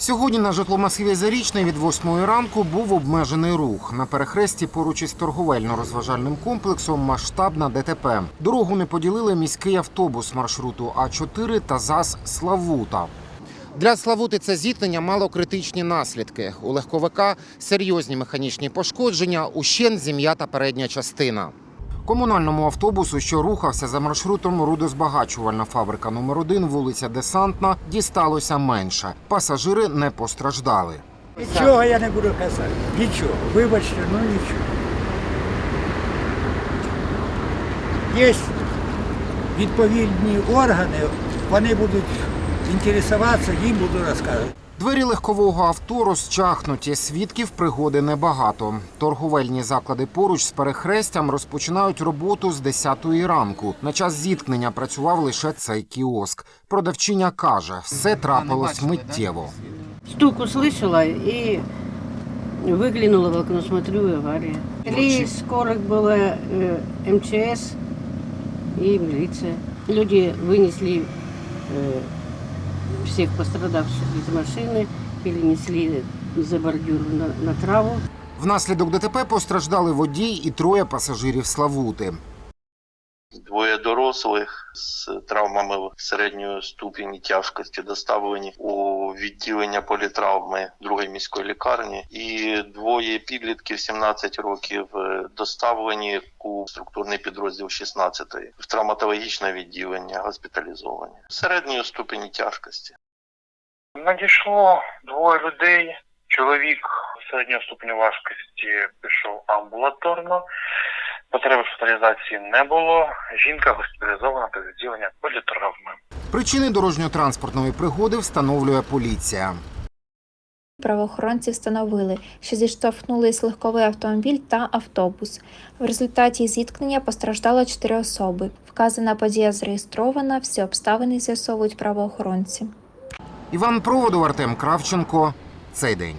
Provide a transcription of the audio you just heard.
Сьогодні на житломасиві Зарічний від 8 ранку був обмежений рух. На перехресті поруч із торговельно-розважальним комплексом масштабна ДТП. Дорогу не поділили міський автобус маршруту А4 та ЗАЗ Славута. Для Славути це зіткнення мало критичні наслідки. У легковика серйозні механічні пошкодження, ущен зім'ята передня частина. Комунальному автобусу, що рухався за маршрутом рудозбагачувальна фабрика номер 1 вулиця Десантна, дісталося менше. Пасажири не постраждали. Нічого я не буду казати. Нічого. Вибачте, ну нічого. Є відповідні органи, вони будуть інтересуватися, їм буду розказувати. Двері легкового авто розчахнуті. Свідків пригоди небагато. Торговельні заклади поруч з перехрестям розпочинають роботу з 10 ранку. На час зіткнення працював лише цей кіоск. Продавчиня каже, все трапилось миттєво. Стук услышала и выглянула в окно, смотрю, и авария. Или скорых было э, МЧС и милиция. Люди вынесли э, всех пострадавших из машины, перенесли за бордюр на, на траву. Внаслідок ДТП постраждали водій і троє пасажирів Славути. Двоє дорослих з травмами середньої ступені тяжкості доставлені у відділення політравми другої міської лікарні, і двоє підлітків 17 років е, доставлені у структурний підрозділ 16-ї в травматологічне відділення, госпіталізовані середньої ступені тяжкості. Надійшло двоє людей. Чоловік середнього ступеню важкості пішов амбулаторно. Потреби шпиталізації не було. Жінка госпіталізована до відділення політравми. Причини дорожньо-транспортної пригоди встановлює поліція. Правоохоронці встановили, що зіштовхнулись легковий автомобіль та автобус. В результаті зіткнення постраждало чотири особи. Вказана подія зареєстрована, всі обставини з'ясовують правоохоронці. Іван Проводов, Артем Кравченко. Цей день.